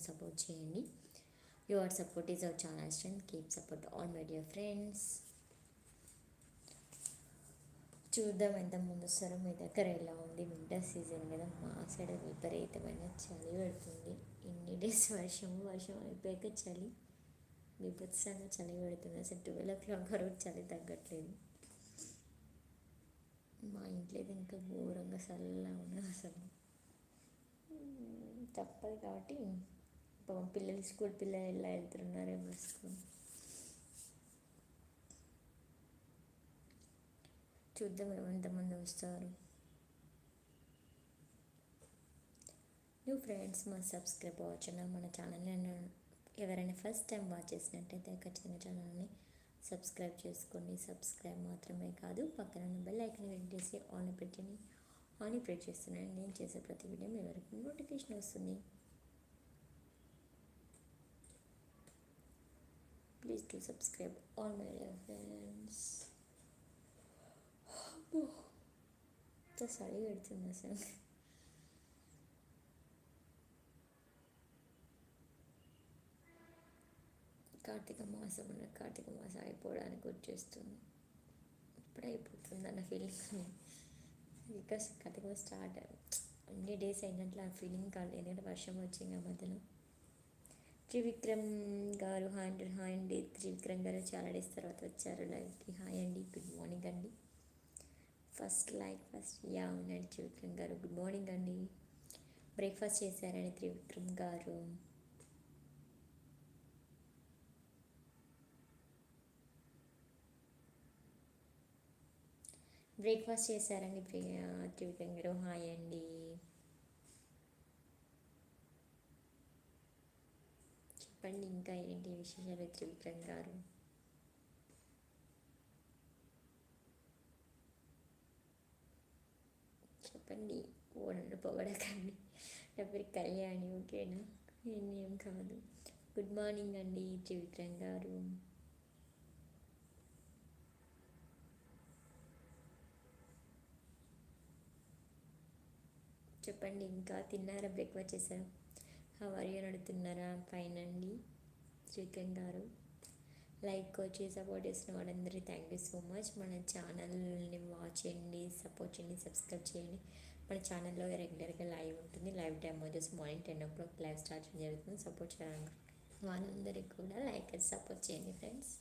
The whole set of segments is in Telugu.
చేసుకొని సపోర్ట్ చేయండి. Your support is our channel strength keep support all my dear friends చూద్దాం ఎంత ముందు వస్తారో మీ దగ్గర ఎలా ఉంది వింటర్ సీజన్ కదా. మా సైడ్ విపరీతమైన చలి పెడుతుంది. ఇన్ని డేస్ వర్షం వర్షం అయిపోయాక చలి. విభత్సంగా చలి పెడుతుంది. అసలు ట్వెల్వ్ ఓ క్లాక్ వరకు చలి తగ్గట్లేదు. మా ఇంట్లో అయితే ఇంకా ఘోరంగా చల్లగా ఉన్నది అసలు. తప్పదు కాబట్టి పాపం పిల్లలు స్కూల్ పిల్లలు ఎలా వెళ్తున్నారేమో స్కూల్? చూద్దాం ఎంతమంది వస్తారు. న్యూ ఫ్రెండ్స్ మా సబ్స్క్రైబ్ అవ్వచ్చు మన ఛానల్ని ఎవరైనా ఫస్ట్ టైం వాచ్ చేసినట్టయితే ఖచ్చితంగా ఛానల్ని సబ్స్క్రైబ్ చేసుకోండి. సబ్స్క్రైబ్ మాత్రమే కాదు పక్కన ఉన్న బెల్ ఐకన్ క్లిక్ చేసి ఆన్ పెట్టండి. ఆన్ ప్రెస్ చేస్తున్నాను. నేను చేసే ప్రతి వీడియో మీ వరకు నోటిఫికేషన్ వస్తుంది. Please to subscribe all my friends చలి పెడుతుంది అసలు కార్తీక మాసం ఉన్న కార్తీక మాసం అయిపోవడానికి వచ్చేస్తుంది. ఇప్పుడే అయిపోతుంది అన్న ఫీలింగ్ బికాస్ కార్తీక మాసం స్టార్ట్ అన్ని డేస్ అయినట్లు ఆ ఫీలింగ్ కాదు. ఎందుకంటే వర్షం వచ్చింది ఆ మధ్యలో. త్రివిక్రమ్ గారు హాయ్ అండి హాయ్ అండి త్రివిక్రమ్ గారు చాలా డేస్ తర్వాత వచ్చారు. లైవ్కి హాయ్ అండి గుడ్ మార్నింగ్ అండి. ఫస్ట్ లైక్ ఫస్ట్ యా అవునండి త్రివిక్రమ్ గారు గుడ్ మార్నింగ్ అండి. బ్రేక్ఫాస్ట్ చేశారండి త్రివిక్రమ్ గారు. బ్రేక్ఫాస్ట్ చేశారండి త్రివిక్రమ్ గారు హాయ్ అండి. చెప్పండి ఇంకా ఏంటి విశేషాలు త్రివిక్రమ్ గారు? చెప్పండి ఓనన్ను పొగడకండి. నా పేరు కళ్యాణి ఓకేనా? ఏం కాదు. గుడ్ మార్నింగ్ అండి త్రివిక్రమ్ గారు. చెప్పండి ఇంకా తిన్నారా బ్రేక్ఫాస్ట్ చేశారా? హవర్ అని అడుగుతున్నారా ఫైన్ అండి. శ్రీకాంత్ గారు. లైక్ వచ్చి సపోర్ట్ చేసిన వాళ్ళందరికీ థ్యాంక్ యూ సో మచ్ మన ఛానల్ని వాచ్ చేయండి సపోర్ట్ చేయండి సబ్స్క్రైబ్ చేయండి. మన ఛానల్లో రెగ్యులర్గా లైవ్ ఉంటుంది. లైవ్ టైం వచ్చేసి morning ten o'clock live start జరుగుతుంది. సపోర్ట్ చేయాలనుకుంటున్నాను వాళ్ళందరికీ కూడా లైక్ సపోర్ట్ చేయండి ఫ్రెండ్స్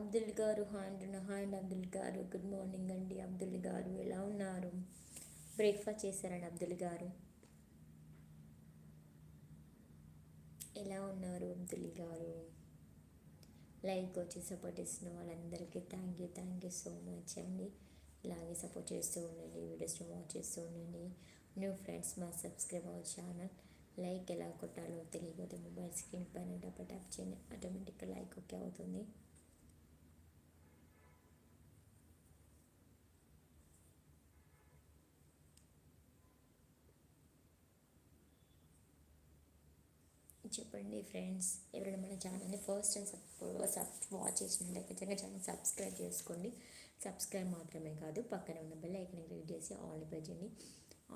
అబ్దుల్ గారు హాయ్ హాయ్ అబ్దుల్ గారు గుడ్ మార్నింగ్ అండి. అబ్దుల్ గారు ఎలా ఉన్నారు? బ్రేక్ఫాస్ట్ చేశారండి అబ్దుల్ గారు. ఎలా ఉన్నారు అబ్దుల్ గారు? లైక్ వచ్చి సపోర్ట్ ఇస్తున్న వాళ్ళందరికీ thank you thank you so much అండి. ఇలాగే సపోర్ట్ చేస్తూ ఉండండి వీడియోస్ని వాచ్ చేస్తూ ఉండండి. న్యూ ఫ్రెండ్స్ మా సబ్స్క్రైబ్ అవర్ ఛానల్ లైక్ ఎలా కొట్టాలో తెలియకపోతే మొబైల్ స్క్రీన్ పైన డబ్బా ట్యాప్ చేయండి. ఆటోమేటిక్గా లైక్ ఓకే అవుతుంది. చెప్పండి ఫ్రెండ్స్ ఎవరైనా మన ఛానల్ని ఫస్ట్ టైం సబ్ వాచ్ చేసిన ఖచ్చితంగా ఛానల్ సబ్స్క్రైబ్ చేసుకోండి. సబ్స్క్రైబ్ మాత్రమే కాదు పక్కన ఉన్న బెల్ ఐకన్ క్లిక్ చేసి ఆల్ని ప్రెస్ చేయండి.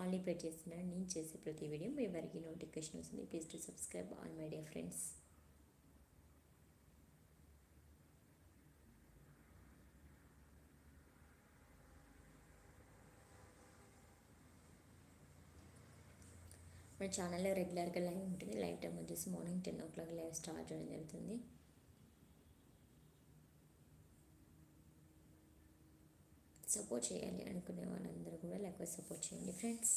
ఆల్ని ప్రెస్ చేస్తున్నాను నేను చేసే ప్రతి వీడియో మీ వారికి నోటిఫికేషన్ వస్తుంది. Please to subscribe all my dear friends మన ఛానల్లో రెగ్యులర్గా లైవ్ ఉంటుంది. లైవ్ టైం వచ్చేసి morning ten o'clock live start చేయడం జరుగుతుంది. సపోర్ట్ చేయాలి అనుకునే వాళ్ళందరూ కూడా లేకపోతే సపోర్ట్ చేయండి ఫ్రెండ్స్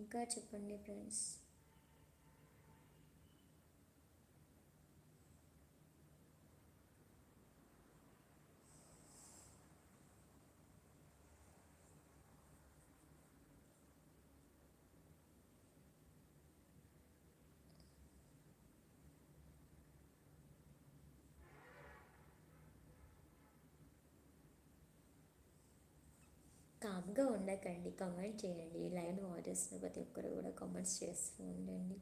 ఇంకా చెప్పండి ఫ్రెండ్స్ కామ్గా ఉండకండి. కామెంట్ చేయండి. లైన్ వాచ్ ప్రతి ఒక్కరు కూడా కామెంట్స్ చేస్తూ ఉండండి.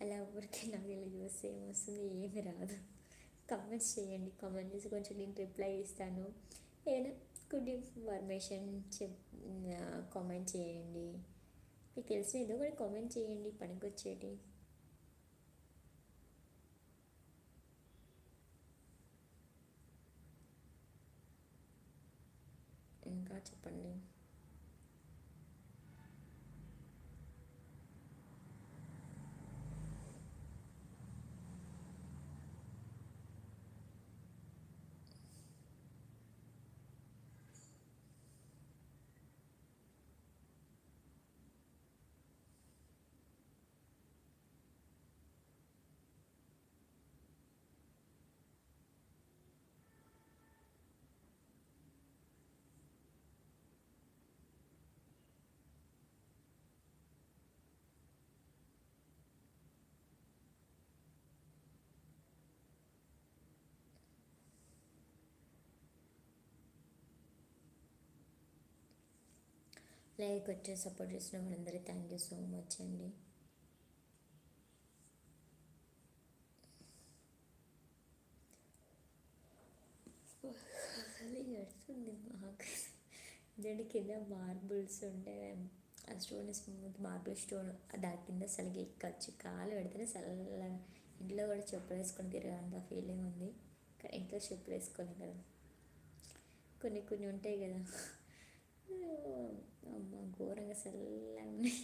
అలా ఎవరికి నాకు ఇలా చూస్తే ఏమొస్తుంది? ఏమి రాదు. కామెంట్స్ చేయండి. కామెంట్ చేసి కొంచెం నేను రిప్లై ఇస్తాను. ఏదైనా గుడ్ ఇన్ఫర్మేషన్ చెప్ కామెంట్ చేయండి. మీకు తెలిసిన ఏదో కూడా కామెంట్ చేయండి. పనికొచ్చేటి ఇంకా చెప్పండి లైక్ వచ్చి సపోర్ట్ చేసిన వాళ్ళందరికీ థ్యాంక్ యూ సో మచ్ అండి. గడుస్తుంది మాకు. ఎందుకంటే కింద మార్బుల్స్ ఉండే ఆ స్టోన్ స్మూత్ మార్బుల్ స్టోన్ దాని కింద అసలు ఎక్కచ్చు కాలు పెడితేనే చల్లగా ఇంట్లో కూడా చెప్పులు వేసుకొని తిరగంత ఫీలింగ్ ఉంది. కానీ ఇంట్లో చెప్పులు వేసుకోలేం కదా. కొన్ని కొన్ని ఉంటాయి కదా. అమ్మ ఘోరంగా చల్లగా ఉన్నాయి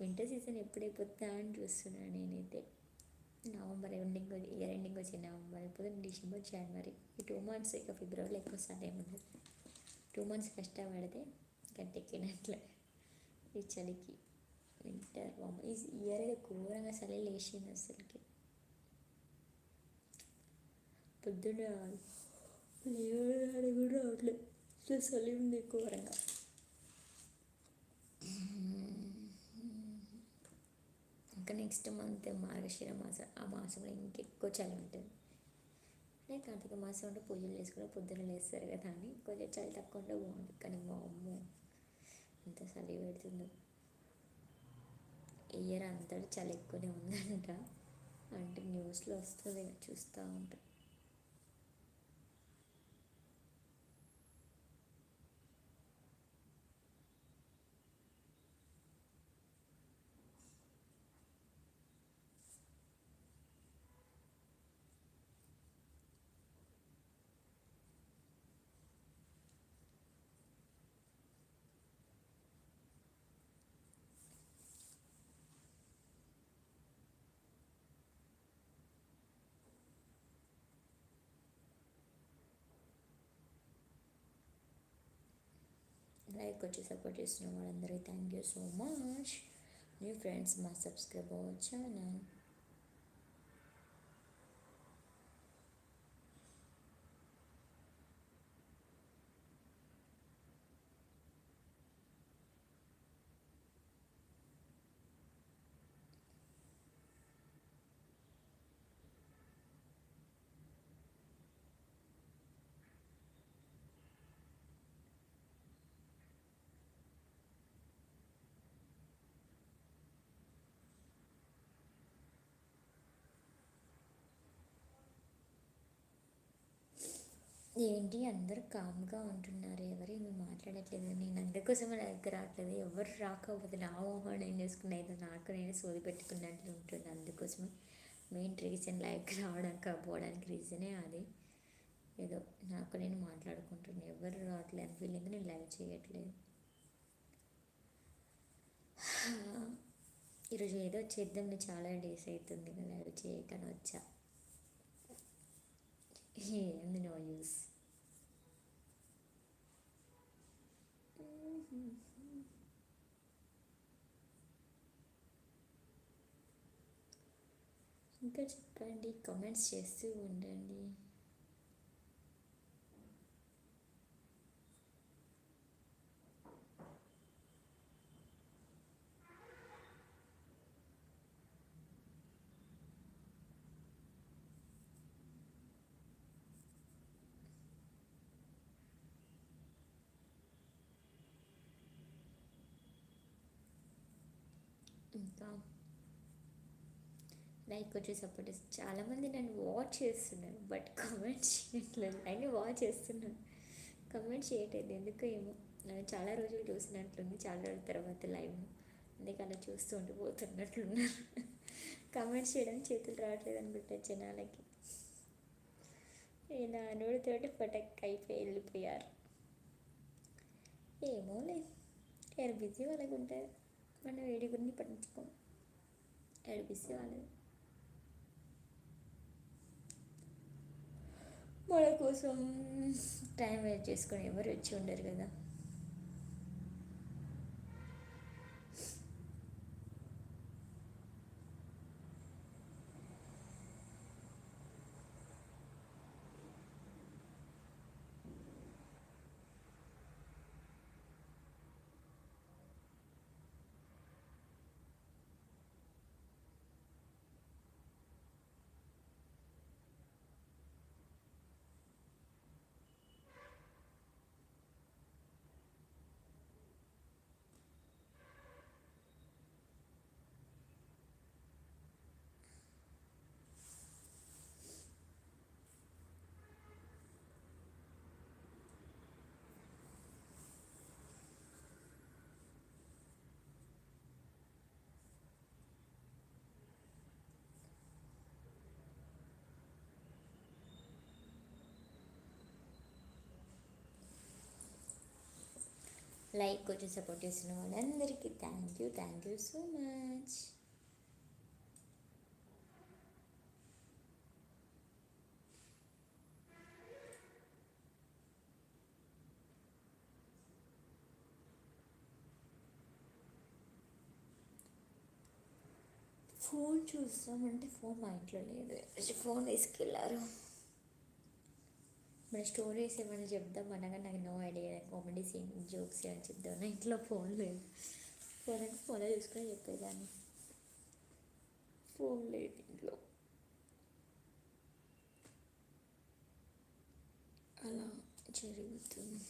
వింటర్ సీజన్ ఎప్పుడైపోతుందా అని చూస్తున్నాను నేనైతే. నవంబర్ ఎండింగ్ ఇయర్ ఎండింగ్ వచ్చి నవంబర్ అయిపోతుంది డిసెంబర్ జనవరి. ఈ టూ మంత్స్ ఇక ఫిబ్రవరిలో ఎక్కువ స్టార్ట్ ఏముండదు టూ మంత్స్ కష్టపడితే గట్టెక్కినట్లే ఈ చలికి వింటర్ ఈ ఇయర్ అయితే ఘోరంగా చలి లేచింది అసలుకి. పొద్దున్న లేవడానికి కూడా రావట్లేదు. చలి ఉంది ఘోరంగా ఇంకా నెక్స్ట్ మంత్ మార్గశిర మాసం ఆ మాసంలో ఇంకెక్కువ చలి ఉంటుంది అంటే కార్తీక మాసం అంటే పూజలు చేసుకుని పొద్దున లేస్తారు కదా అని కొంచెం చలి తక్కువ ఉంటే బాగుంటుంది కానీ మా అమ్మ అంత చలి పెడుతుందో ఇయర్ అంతా చలి ఎక్కువనే ఉందంట అంటే న్యూస్లో వస్తుంది చూస్తూ ఉంటాం లైక్ వచ్చి సపోర్ట్ చేస్తున్న వాళ్ళందరికీ thank you so much. New friends మా సబ్స్క్రైబ్ అవర్ ఏంటి? అందరు కామ్గా ఉంటున్నారు. ఎవరేమి మాట్లాడట్లేదు. నేను అందుకోసం నా దగ్గర రావట్లేదు. ఎవరు రాకపోతే నా మొహం నేను చేసుకున్నా? ఏదో నాకు నేను సోది పెట్టుకున్నట్లు ఉంటుంది. అందుకోసమే మెయిన్ రీజన్ లైక్ రావడానికి కాకపోవడానికి రీజనే అది. ఏదో నాకు నేను మాట్లాడుకుంటున్నాను ఎవరు రావట్లేదు. అని ఫీలింగ్ నేను లైవ్ చేయట్లేదు. ఈరోజు ఏదో చేద్దాం. చాలా డేస్ అవుతుంది. లైవ్ చేయకని వచ్చా? ఏంది నో యూస్ ఇంకా చెప్పండి కామెంట్స్ చేస్తూ ఉండండి. ఇంకా. లైక్ వచ్చి సపోర్ట్ చాలామంది నన్ను వాచ్ చేస్తున్నారు బట్ కమెంట్ చేయట్లేదు. అయినా వాచ్ చేస్తున్నాను కమెంట్ చేయట్లేదు ఎందుకో ఏమో. నన్ను చాలా రోజులు చూసినట్లుంది చాలా రోజుల తర్వాత లైవ్ అందుకే అలా చూస్తూ ఉండిపోతున్నట్లున్నారు. కమెంట్స్ చేయడం చేతులు రావట్లేదు అనుకుంటా జనాలకి. ఇలా నూడితోటి పటక్ అయిపోయి వెళ్ళిపోయారు. ఏమోలే. ఎవరు బిజీ వాళ్ళకి ఉంటుంది మన వేడి గురించి పట్టించుకోం. ఏడిపిస్తే వాళ్ళది మన కోసం టైం వేస్ట్ చేసుకొని ఎవరు వచ్చి ఉండరు కదా. లైక్ వచ్చి సపోర్ట్ చేస్తున్న వాళ్ళందరికీ thank you thank you so much phone చూస్తామంటే phone మా ఇంట్లో లేదు. ఫోన్ తీసుకెళ్ళారు మన స్టోరీస్ ఏమైనా చెప్దాం అనగా నాకు no idea comedy scene jokes ఏమైనా చెప్దాం నా ఇంట్లో ఫోన్ లేదు. ఫోన్ అంటే ఫోన్లో చూసుకొని చెప్పేదాన్ని ఫోన్ లేదు ఇంట్లో. అలా జరుగుతుంది.